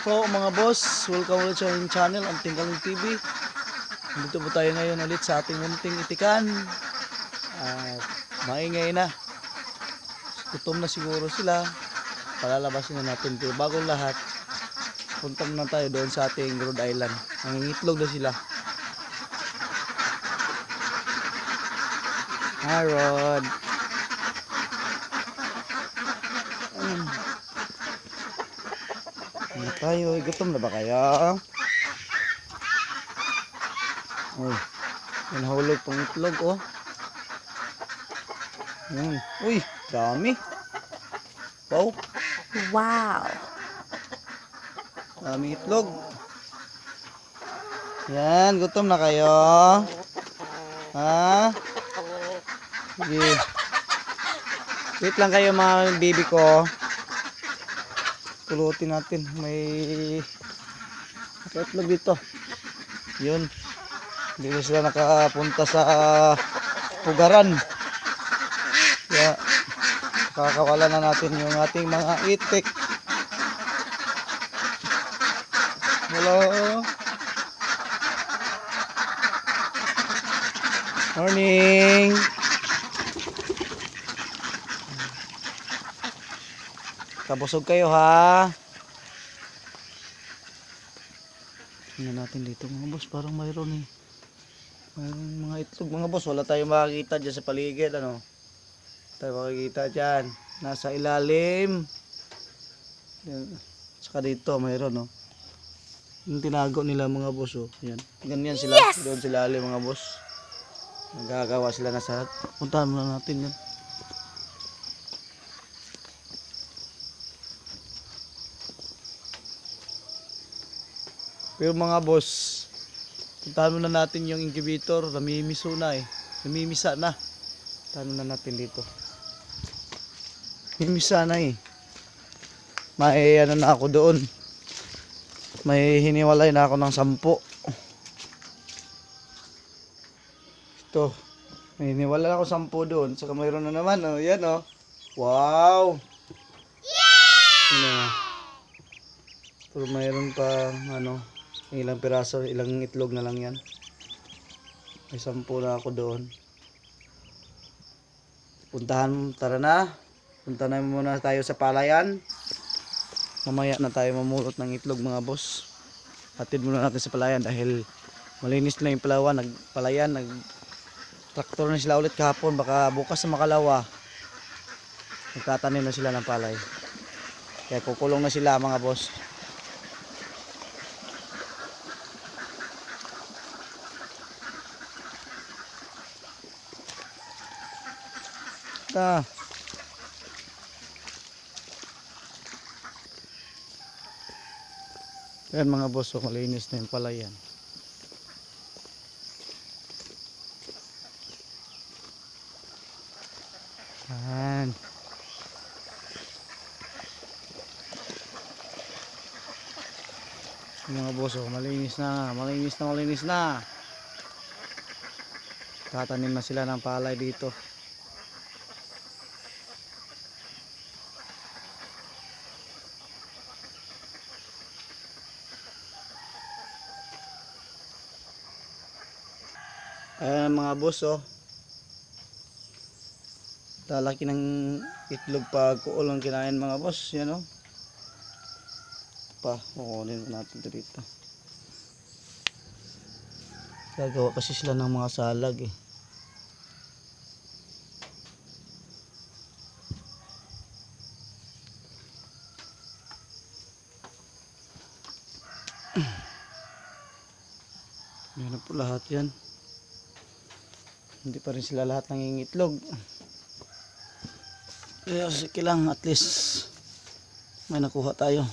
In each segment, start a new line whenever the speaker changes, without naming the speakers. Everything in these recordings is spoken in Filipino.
po mga boss, welcome ulit sa aming channel, ang Tingkaling TV. Dito po tayo ngayon ulit sa ating munting itikan. At maingay na. Gutom na siguro sila. Palalabasin na natin. Pero bago lahat, punta muna tayo doon sa ating Rhode Island. Nangingitlog na sila. Hi Rod. Ano tayo? Gutom na ba kayo? Uy, may nahulog pang itlog oh. Yan. Uy, dami. Wow,
Wow.
dami itlog. Yan, gutom na kayo. Ha? Sige. Wait lang kayo mga baby ko. Pulutin natin. May itlog dito. Yun. Hindi na sila nakapunta sa pugaran. Kaya kakawala na natin yung ating mga itik. Hello. Morning. Kabusog kayo ha. Tingnan natin dito mga boss, parang mayroon eh. Mayroon mga itlog mga boss, wala tayong makakita dyan sa paligid ano. Wala tayong makikita dyan. Nasa ilalim. Saka dito mayroon no. Yung tinago nila mga boss oh. Yan. Ganyan sila. Doon sila ilalim mga boss. Nagagawa sila na sa puntahan muna natin yan. Pero mga boss, puntahan muna natin yung incubator. Namimiso na eh. Namimisa na. Puntahan muna natin dito. Namimisa na eh. May ano na ako doon. May hiniwalay na ako ng sampo. Ito. May hiniwalay ako sampo doon. Saka mayroon na naman. Oh, yan oh. Wow! Yeah! Pero mayroon pa ano, ilang piraso, ilang itlog na lang yan. May sampu na ako doon. Puntahan, tara na. Punta na muna tayo sa palayan. Mamaya na tayo mamulot ng itlog mga boss. Hatid muna natin sa palayan dahil malinis na yung palawan, nagpalayan, nag traktor na sila ulit kahapon. Baka bukas na makalawa, nagtatanim na sila ng palay. Kaya kukulong na sila mga boss. Ta. Yan mga boss, oh, malinis na yung palayan. Yan. Yung mga boss, oh, malinis na, malinis na, malinis na. Tatanim na sila ng palay dito. Ayan mga boss oh. Lalaki ng itlog pag ang kinain mga boss. Yan oh. Pa, kukunin natin ito dito. Gagawa kasi sila ng mga salag eh. Na po lahat yan. Hindi pa rin sila lahat nangingitlog. Kaya sige lang at least may nakuha tayo.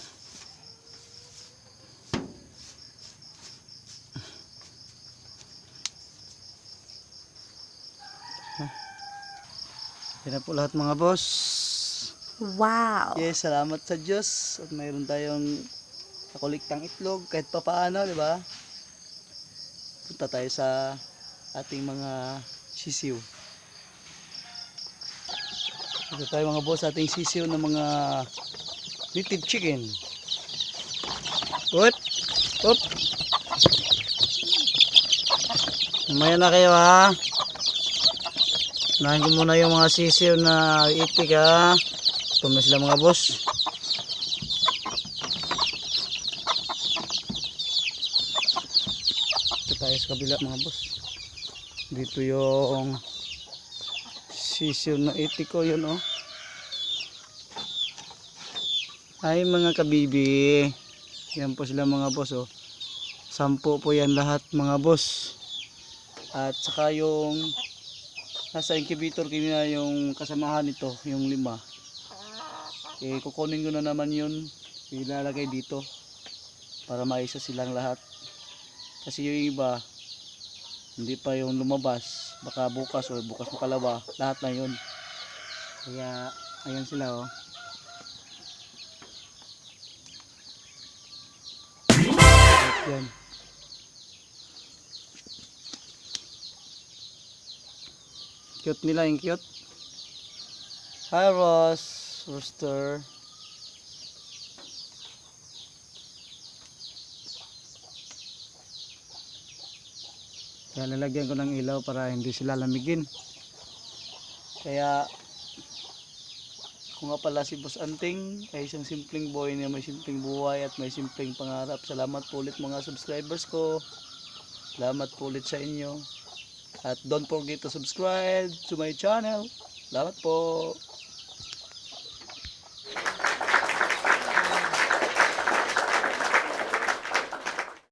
Yan na po lahat mga boss.
Wow.
Yes, salamat sa Diyos. At mayroon tayong nakuliktang itlog kahit pa paano, di ba? Punta tayo sa ating mga sisiw. Ito tayo mga boss, ating sisiw ng mga native chicken. Ut. Up. Mamaya na kayo ha. Unahin ko muna yung mga sisiw na itik ha. Ito na mga boss. Ito tayo sa kabila mga boss. Dito yung sisiw na itik ko yun oh. Ay mga kabibi. Yan po sila mga boss oh. Sampo po yan lahat mga boss. At saka yung nasa incubator kanina yung kasamahan nito, yung lima. Eh kukunin ko na naman yun. Ilalagay dito para maisa silang lahat. Kasi yung iba hindi pa yung lumabas. Baka bukas o bukas makalawa. Lahat na yun. Kaya ayan sila oh. Yan. Cute nila yung cute. Hi Ross, Rooster. Kaya lalagyan ko ng ilaw para hindi sila lamigin. Kaya ako nga pala si Boss Anting ay isang simpleng boy na may simpleng buhay at may simpleng pangarap. Salamat po ulit mga subscribers ko. Salamat po ulit sa inyo. At don't forget to subscribe to my channel. Salamat po.